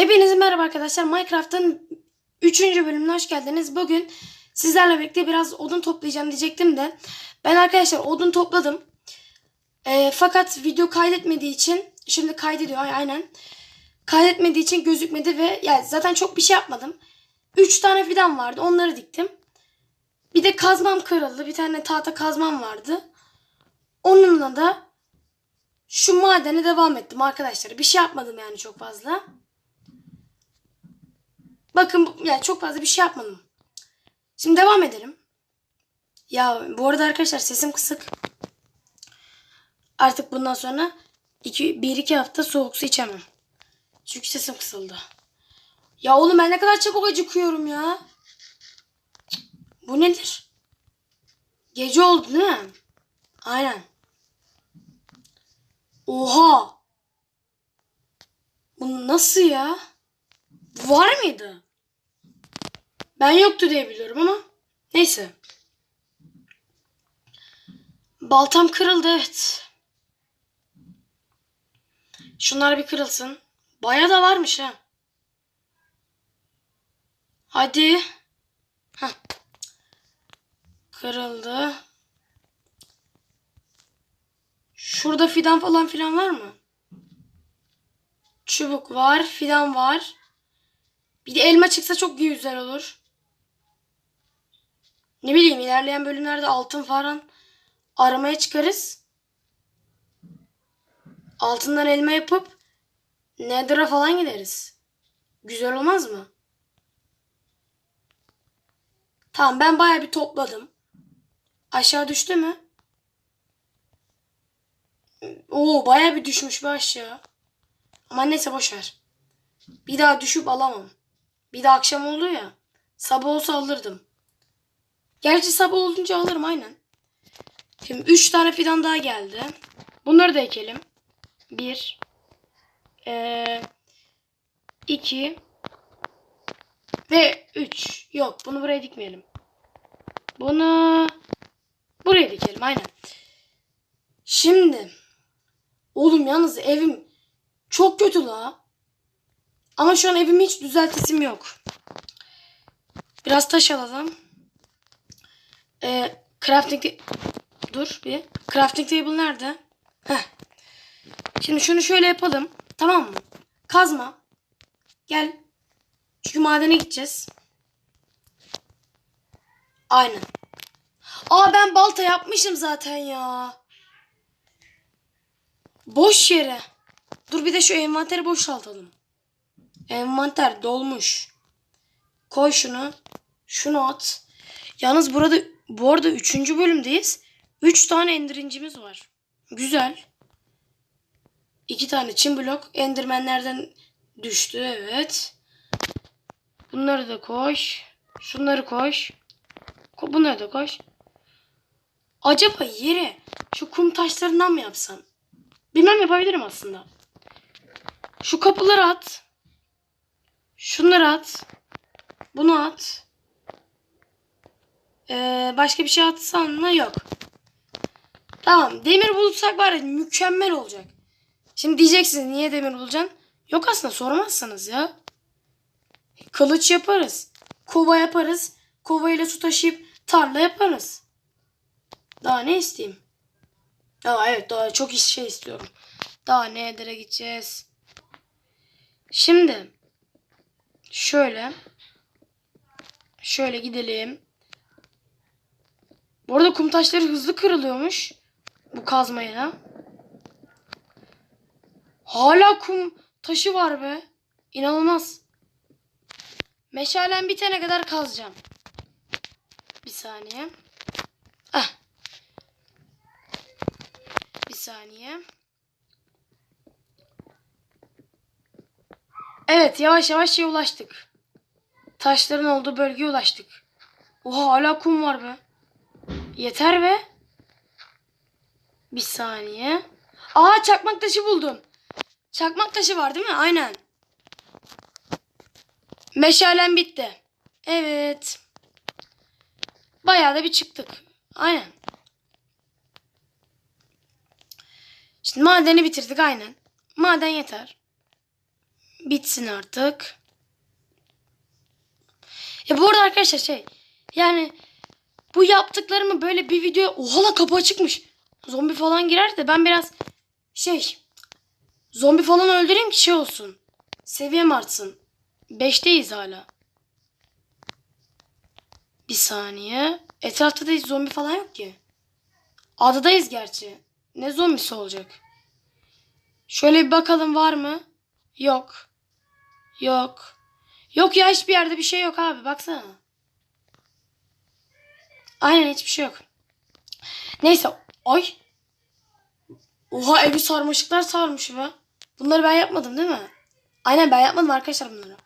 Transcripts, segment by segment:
Hepinize merhaba arkadaşlar. Minecraft'ın 3. bölümüne hoş geldiniz. Bugün sizlerle birlikte biraz odun toplayacağım diyecektim de. Ben arkadaşlar odun topladım. Ee, fakat video kaydetmediği için şimdi kaydediyor ay- aynen. Kaydetmediği için gözükmedi ve yani zaten çok bir şey yapmadım. 3 tane fidan vardı. Onları diktim. Bir de kazmam kırıldı. Bir tane tahta kazmam vardı. Onunla da şu madene devam ettim arkadaşlar. Bir şey yapmadım yani çok fazla. Bakın yani çok fazla bir şey yapmadım. Şimdi devam edelim. Ya bu arada arkadaşlar sesim kısık. Artık bundan sonra 1-2 hafta soğuk su içemem. Çünkü sesim kısıldı. Ya oğlum ben ne kadar çabuk acıkıyorum ya. Bu nedir? Gece oldu değil mi? Aynen. Oha. Bu nasıl ya? Var mıydı? Ben yoktu diye biliyorum ama neyse. Baltam kırıldı evet. Şunlar bir kırılsın. Baya da varmış ha. Hadi. Heh. Kırıldı. Şurada fidan falan filan var mı? Çubuk var, fidan var. Bir de elma çıksa çok güzel olur. Ne bileyim ilerleyen bölümlerde altın falan aramaya çıkarız. Altından elma yapıp Nether'a falan gideriz. Güzel olmaz mı? Tamam ben baya bir topladım. Aşağı düştü mü? Oo baya bir düşmüş bir aşağı. Ama neyse boş ver. Bir daha düşüp alamam. Bir de akşam oldu ya. Sabah olsa alırdım. Gerçi sabah olunca alırım aynen. Şimdi 3 tane fidan daha geldi. Bunları da ekelim. 1 2 ve 3. Yok bunu buraya dikmeyelim. Bunu buraya dikelim aynen. Şimdi oğlum yalnız evim çok kötü la. Ama şu an evimi hiç düzeltesim yok. Biraz taş alalım. Ee, crafting Dur bir. Crafting table nerede? Heh. Şimdi şunu şöyle yapalım. Tamam mı? Kazma. Gel. Çünkü madene gideceğiz. Aynen. Aa ben balta yapmışım zaten ya. Boş yere. Dur bir de şu envanteri boşaltalım. Envanter dolmuş. Koy şunu. Şunu at. Yalnız burada bu arada 3. bölümdeyiz. 3 tane endirincimiz var. Güzel. 2 tane çim blok endirmenlerden düştü evet. Bunları da koş. Şunları koş. Ko- Bunları da koş. Acaba yere şu kum taşlarından mı yapsam? Bilmem yapabilirim aslında. Şu kapıları at. Şunları at. Bunu at. Ee, başka bir şey atsan mı? Yok. Tamam. Demir bulursak ya mükemmel olacak. Şimdi diyeceksiniz niye demir bulacaksın? Yok aslında sormazsanız ya. Kılıç yaparız. Kova yaparız. Kova ile su taşıyıp tarla yaparız. Daha ne isteyeyim? Aa, evet daha çok şey istiyorum. Daha nerelere gideceğiz? Şimdi şöyle şöyle gidelim. Bu arada kum taşları hızlı kırılıyormuş. Bu kazmayla. Hala kum taşı var be. İnanılmaz. Meşalem bitene kadar kazacağım. Bir saniye. Ah. Bir saniye. Evet yavaş yavaş şeye ulaştık. Taşların olduğu bölgeye ulaştık. Oha hala kum var be. Yeter be. Bir saniye. Aa çakmak taşı buldum. Çakmak taşı var değil mi? Aynen. Meşalem bitti. Evet. Bayağı da bir çıktık. Aynen. Şimdi madeni bitirdik aynen. Maden yeter. Bitsin artık. Ya bu arada arkadaşlar şey yani bu yaptıklarımı böyle bir video oha lan kapı açıkmış. Zombi falan girer de ben biraz şey zombi falan öldüreyim ki şey olsun. Seviyem artsın. 5'teyiz hala. Bir saniye. Etrafta da hiç zombi falan yok ki. Adadayız gerçi. Ne zombisi olacak? Şöyle bir bakalım var mı? Yok. Yok. Yok ya hiçbir yerde bir şey yok abi baksana. Aynen hiçbir şey yok. Neyse. Ay. Oha evi sarmaşıklar sarmış be. Bunları ben yapmadım değil mi? Aynen ben yapmadım arkadaşlar bunları.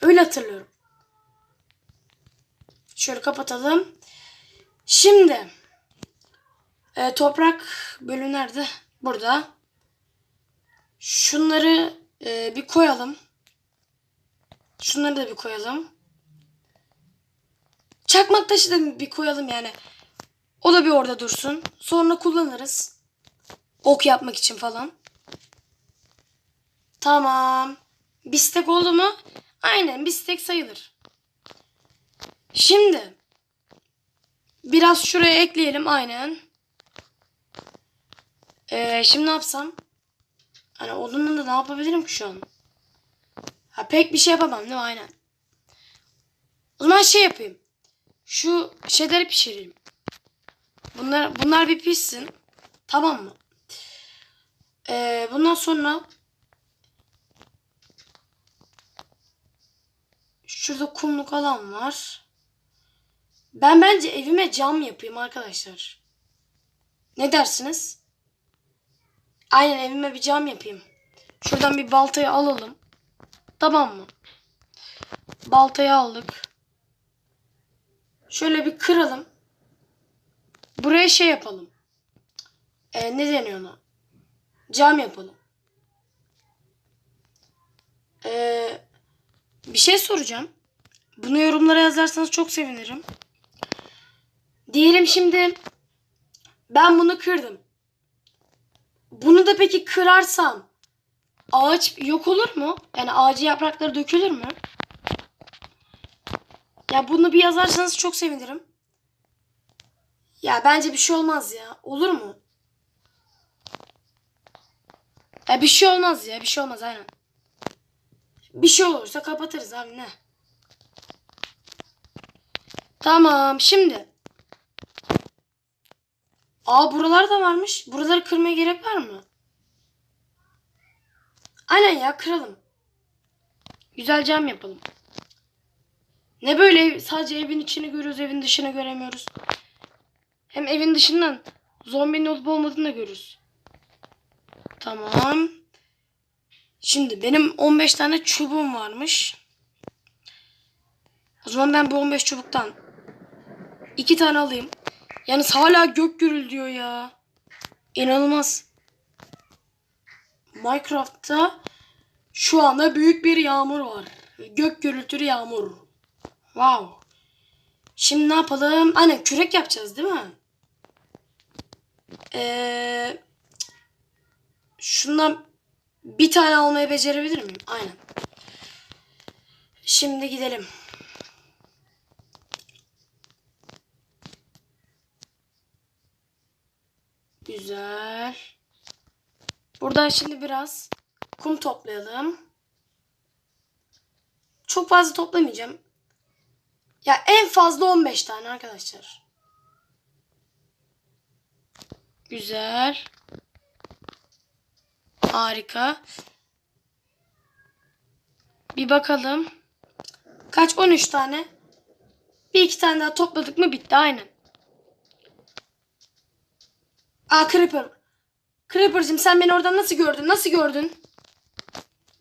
Öyle hatırlıyorum. Şöyle kapatalım. Şimdi e, toprak bölümü nerede? Burada. Şunları e, bir koyalım. Şunları da bir koyalım. Çakmak taşı da bir koyalım yani. O da bir orada dursun. Sonra kullanırız. Ok yapmak için falan. Tamam. Bistek oldu mu? Aynen bistek sayılır. Şimdi biraz şuraya ekleyelim aynen. Ee, şimdi ne yapsam? Hani odunla da ne yapabilirim ki şu an? Ha pek bir şey yapamam değil mi? Aynen. O zaman şey yapayım. Şu şeyleri pişireyim. Bunlar bunlar bir pişsin. Tamam mı? Ee, bundan sonra şurada kumluk alan var. Ben bence evime cam yapayım arkadaşlar. Ne dersiniz? Aynen evime bir cam yapayım. Şuradan bir baltayı alalım. Tamam mı? Baltayı aldık. Şöyle bir kıralım. Buraya şey yapalım. Ee, ne deniyor ona? Cam yapalım. Ee, bir şey soracağım. Bunu yorumlara yazarsanız çok sevinirim. Diyelim şimdi ben bunu kırdım. Bunu da peki kırarsam ağaç yok olur mu? Yani ağacın yaprakları dökülür mü? Ya bunu bir yazarsanız çok sevinirim. Ya bence bir şey olmaz ya. Olur mu? Ya bir şey olmaz ya. Bir şey olmaz aynen. Bir şey olursa kapatırız abi ne? Tamam şimdi. Aa buralar da varmış. Buraları kırmaya gerek var mı? Aynen ya kıralım. Güzel cam yapalım. Ne böyle sadece evin içini görüyoruz evin dışını göremiyoruz. Hem evin dışından zombinin olup olmadığını da görürüz. Tamam. Şimdi benim 15 tane çubuğum varmış. O zaman ben bu 15 çubuktan 2 tane alayım. Yalnız hala gök gürül diyor ya. İnanılmaz. Minecraft'ta şu anda büyük bir yağmur var. Gök gürültülü yağmur. Wow. Şimdi ne yapalım? Aynen kürek yapacağız değil mi? Ee, şundan bir tane almayı becerebilir miyim? Aynen. Şimdi gidelim. Güzel. Buradan şimdi biraz kum toplayalım. Çok fazla toplamayacağım. Ya en fazla 15 tane arkadaşlar. Güzel. Harika. Bir bakalım. Kaç? 13 tane. Bir iki tane daha topladık mı bitti aynen. Aa Creeper. Creeper'cığım sen beni oradan nasıl gördün? Nasıl gördün?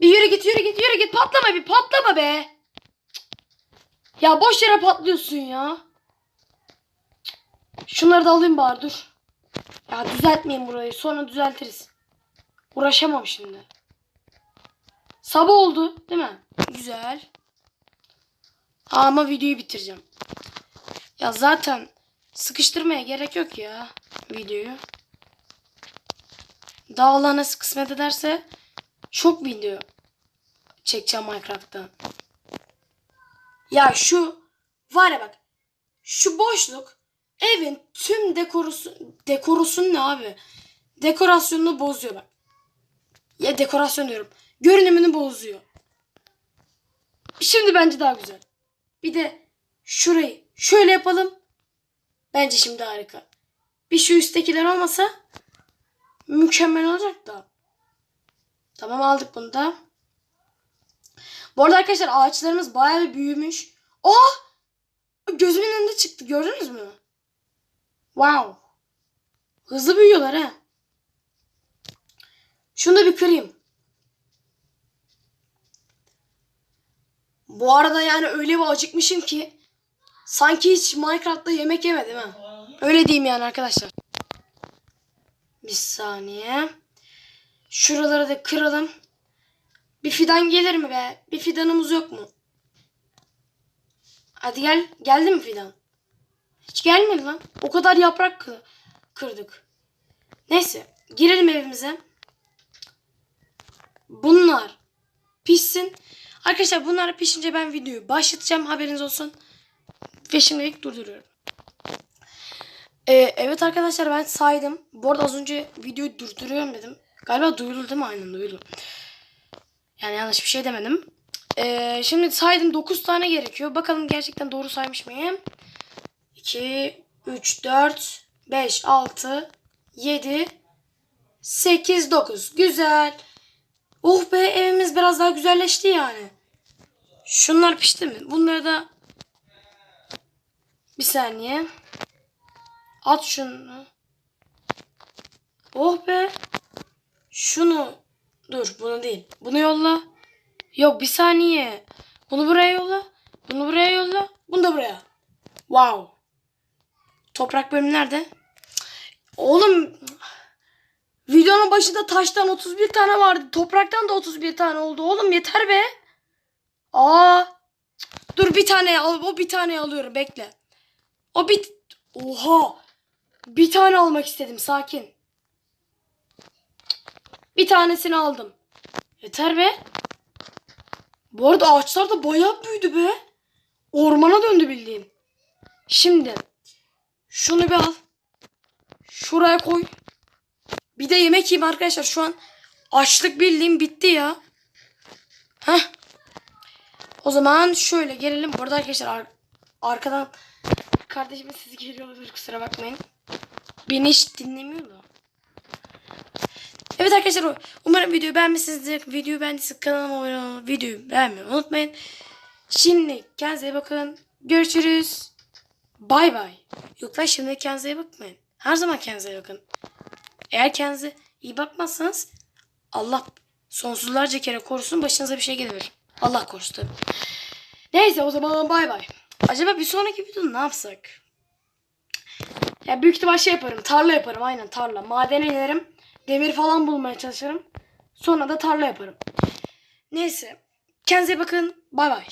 Bir yürü git yürü git yürü git patlama bir patlama be. Ya boş yere patlıyorsun ya. Şunları da alayım bari dur. Ya düzeltmeyin burayı sonra düzeltiriz. Uğraşamam şimdi. Sabah oldu değil mi? Güzel. Ama videoyu bitireceğim. Ya zaten sıkıştırmaya gerek yok ya videoyu. Daha Allah nasıl kısmet ederse çok video. çekeceğim Minecraft'ta. Ya şu var ya bak. Şu boşluk evin tüm dekorusu dekorusun ne abi? Dekorasyonunu bozuyor bak. Ya dekorasyon diyorum. Görünümünü bozuyor. Şimdi bence daha güzel. Bir de şurayı şöyle yapalım. Bence şimdi harika. Bir şu üsttekiler olmasa mükemmel olacak da. Tamam aldık bunu da. Bu arada arkadaşlar ağaçlarımız bayağı bir büyümüş. Oh! Gözümün önünde çıktı. Gördünüz mü? Wow. Hızlı büyüyorlar ha. Şunu da bir kırayım. Bu arada yani öyle bir acıkmışım ki sanki hiç Minecraft'ta yemek yemedim ha. Öyle diyeyim yani arkadaşlar. Bir saniye. Şuraları da kıralım. Bir fidan gelir mi be? Bir fidanımız yok mu? Hadi gel. Geldi mi fidan? Hiç gelmedi lan. O kadar yaprak kı- kırdık. Neyse. Girelim evimize. Bunlar pişsin. Arkadaşlar bunlar pişince ben videoyu başlatacağım. Haberiniz olsun. Ve şimdilik durduruyorum. Ee, evet arkadaşlar ben saydım. Bu arada az önce videoyu durduruyorum dedim. Galiba duyuldu değil mi? Aynen duyuldu. Yani yanlış bir şey demedim. Ee, şimdi saydım 9 tane gerekiyor. Bakalım gerçekten doğru saymış mıyım? 2, 3, 4, 5, 6, 7, 8, 9. Güzel. Oh be evimiz biraz daha güzelleşti yani. Şunlar pişti mi? Bunları da bir saniye. At şunu. Oh be. Şunu. Dur bunu değil. Bunu yolla. Yok bir saniye. Bunu buraya yolla. Bunu buraya yolla. Bunu da buraya. Wow. Toprak bölümü nerede? Oğlum videonun başında taştan 31 tane vardı. Topraktan da 31 tane oldu. Oğlum yeter be. Aa. Dur bir tane al. O bir tane alıyorum. Bekle. O bir... Oha. Bir tane almak istedim. Sakin. Bir tanesini aldım. Yeter be. Bu arada ağaçlar da bayağı büyüdü be. Ormana döndü bildiğin. Şimdi şunu bir al. Şuraya koy. Bir de yemek yiyeyim arkadaşlar. Şu an açlık bildiğim bitti ya. Heh. O zaman şöyle gelelim. Burada arkadaşlar ar- arkadan kardeşimin sesi geliyor olabilir kusura bakmayın. Beni hiç dinlemiyor da. Evet arkadaşlar umarım videoyu beğenmişsinizdir. Videoyu beğendiyseniz kanalıma abone olmayı, videoyu beğenmeyi unutmayın. Şimdi kendinize iyi bakın. Görüşürüz. Bay bay. Yok lan şimdi kendinize iyi bakmayın. Her zaman kendinize iyi bakın. Eğer kendinize iyi bakmazsanız Allah sonsuzlarca kere korusun başınıza bir şey gelir. Allah korusun. Neyse o zaman bay bay. Acaba bir sonraki videoda ne yapsak? Ya büyük ihtimal şey yaparım. Tarla yaparım aynen tarla. Madene inerim. Demir falan bulmaya çalışırım. Sonra da tarla yaparım. Neyse. Kendinize bakın. Bay bay.